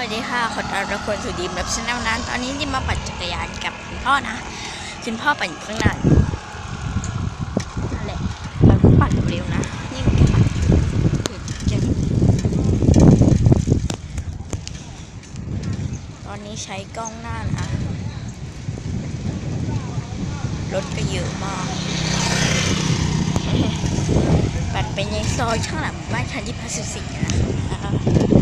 วัสดีค่ะขอต้อนรับคนสู่ดีมรับชแนลนั้น ตอนนี้ดิมมาปั่นจักรยานกับคุณพ่อนะคุณพ่อปั่นข้างหน้านั่นแหละเราปั่นเร็วๆนะนี่มันปั่นตอนนี้ใช้กล้องหน้านะรถก็เยอะมากปั่นไปในซอยข้างหลังบ้านชั้นที่พัสสินะคะ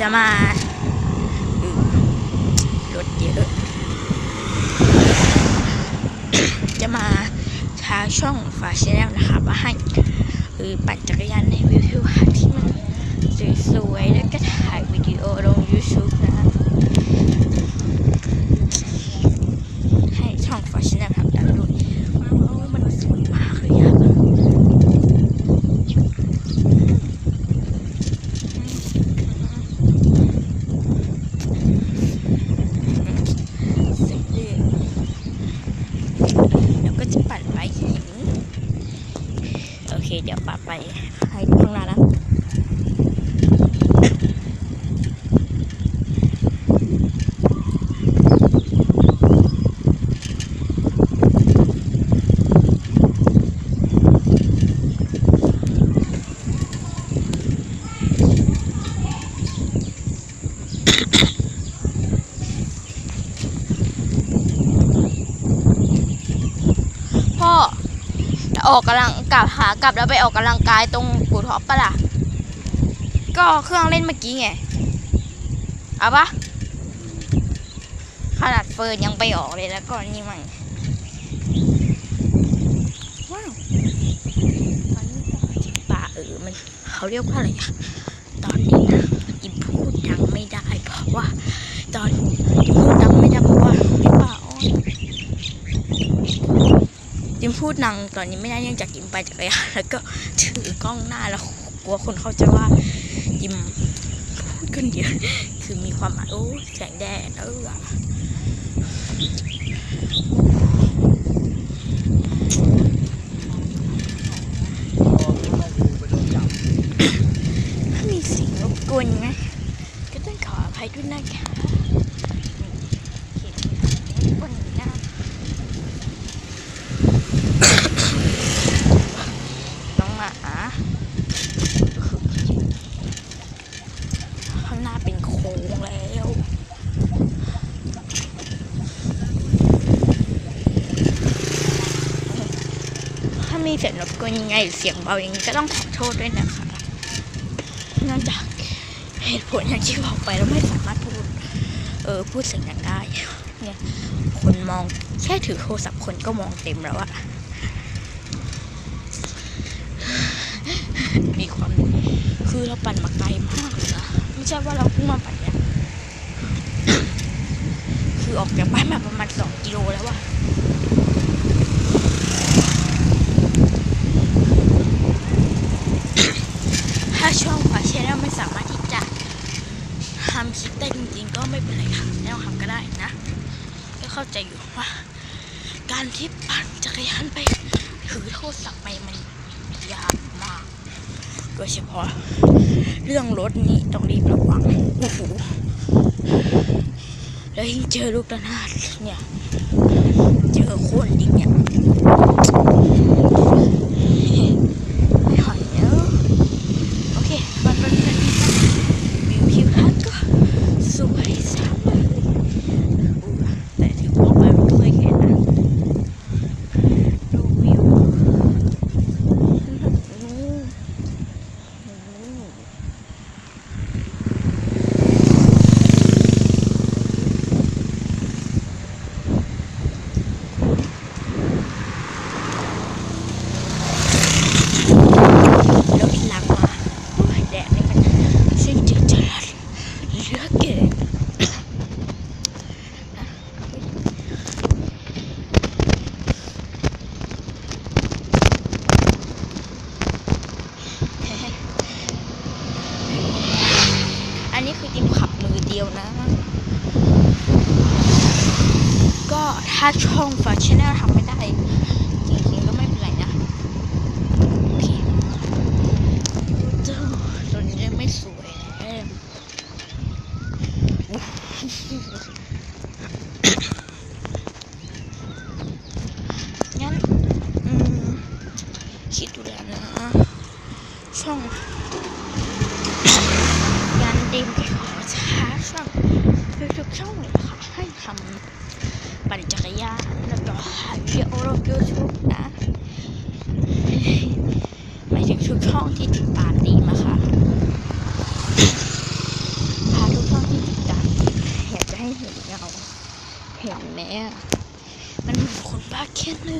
จะมารถเยอะ จะมาทาช่องฟาชแนลนะคะมาให้คือปั่นจักรยานในวิวทิวทัศน์ที่มัน สวยๆแล้วก็ถ่ายวิดีโอลง YouTube นะ ให้ช่องฟาชั่นทำดังด้วยว้าวมันสวยมากเลยอะเสร็จเลยแล้วก็จะปั่นไปหินโอ เคเดี๋ยวปั่นไปให้ดูข้างหน้านะพ่อ ออกกำลังกลับหากลับแล้วไปออกกำลังกายตรงกูท็อปปะล่ะ ก็เครื่องเล่นเมื่อกี้ไง เอาปะขนาดเฟิร์นยังไปออกเลยแล้วก็นี่มันว้าวตอนนี้ป่าเออมันเขาเรียกว่าอะไรอะตอนนี้นะอิมพูดดังไม่ได้ เพราะว่า ตอนอิมพูดดังไม่ได้เพราะว่าป่าอ้อน จิมพูดนังตอนนี้ไม่ได้เนื่องจากจิมไปจักรยานแล้วก็ถือกล้องหน้าแล้วกลัวคนเขาจะว่ายิมพูดคนเดียวคือมีความหมายโอ้แสงแดดเออถ้ามีเสิ่งรบกวนไหมก็ต้องขออภัยด้วยนะคะเขียนบนหน้า น้องหมาข้างหน้าเป็นโค้งแล้ว ถ้า มีเสียงรบกวนยังไงหรือเสียงเบาอย่างนี้ก็ต้องขอโทษด้วยนะคะเนื่องจากเหตุผลอย่างที่บอกไปแล้วไม่สามารถพูด เออพูดเสียงดังได้ เนี่ย คนมองแค่ถือโทรศัพท์คนก็มองเต็มแล้วอะมีความคือเราปั่นมาไกลมากเลยนะไม่ใช่ว่าเราเพิ่งมาปั่นเนี่ยคือออกจากบ้านมาประมาณสองกิโลแล้วอะถ้าช่องขวาเชนไม่สามารถที่จะทำ คลิปได้จริงๆ ก็ไม่เป็นไรค่ะไม่ต้องทำก็ได้นะ ก็เข้าใจอยู่ว่า การที่ปั่นจักรยานไปถือโทรศัพท์ไปมันยากมาก โดยเฉพาะ เรื่องรถนี่ต้องรีบระวังโอ้โหแล้วยิ่งเจอลูกระนาดเนี่ย เจอโคนอีกเนี่ยไม่ไหวแล้วโอเคมันเป็นแบบนี้นะวิวทิวทัศน์ก็สวยสามากเลยอู้แต่ถือว่าไปไม่เคยเห็นนะดูวิว เเดี ยวนะ ก็ถ้าช่องฝากชแนลทำไม่ได้ จริงๆก็ไม่เป็นไรนะ โอเคเจ้าตัวนี้ไม่สวยแล้วงั้นคิดดูแล้วนะ ช่องงานดีมขอช้าช่องทุกๆ ช่องเลยค่ะให้ทำปั่นจักรยานแล้วก็หาวิดีโอลงยูทูบนะหมายถึงทุกช่องที่ติดตามดีมาค่ะพาทุกช่องที่ติดตามดีอยากจะให้เห็นเงาเห็นไหมอะมันเหมือนคนบ้าแค่ไหน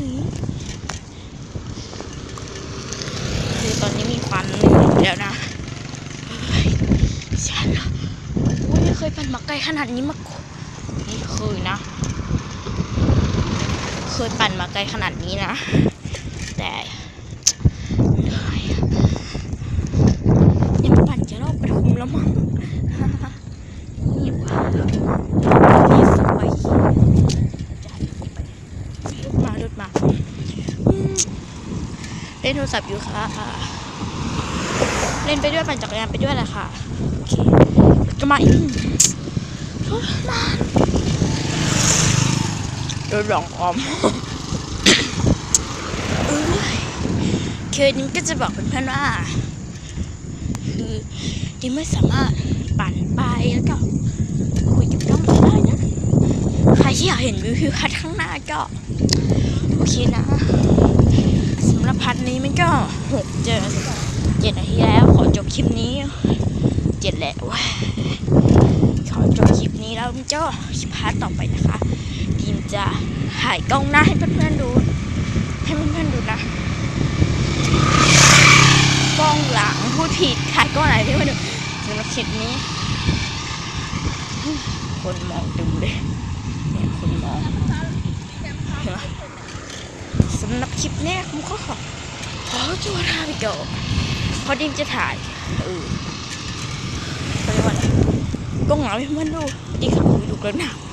คือตอนนี้มีความเหนื่อยแล้วนะเฮ้ยฉันอะโอ้ยไมาไกลขนาดนี้มาก่อนนี่เคยนะ เคยปั่นมาไกลขนาดนี้นะ แต่ยังปั่นจะรอบปทุมแล้วมั้งนี่ว่านี่สวยจ่ายไปรถมารถมาเล่นโทรศัพท์อยู่ค่ะ เล่นไปด้วยปั่นจักรยานไปด้วยแหละค่ะ โอเค จะมาอีก รถมารถหลองอมเอ้ยคือนิ้ก็จะบอกเพื่อนๆว่าคือนิ้มไม่สามารถปั่นไปแล้วก็คุยกับน้องได้นะ ใครที่อยากเห็นวิวทิวทัศน์ข้างหน้าก็ โอเคนะสำหรับพัดนี้มันก็หกเจอเจ็ดนาทีแล้ว ขอจบคลิปนี้เจ็ดแล้ว ขอจบคลิปนี้แล้วมันก็พาร์ทต่อไปนะคะทีมจะถ่ายกล้องหน้าให้เพื่อนๆดู ให้เพื่อนๆดูนะกล้องหลังพูดผิดถ่ายกล้องไหนที่มาดูสำหรับคลิปนี้ คนมองดูเลยเนี่ยคนมองเห็นไหมสำหรับคลิปนี้ผมก็ขอขอตัวลาไปก่อนเพราะดิมจะถ่ายเออเขาเรียกว่าอะไร กล้องหงให้เพื่อนดูดีค่ะดูกระหนาว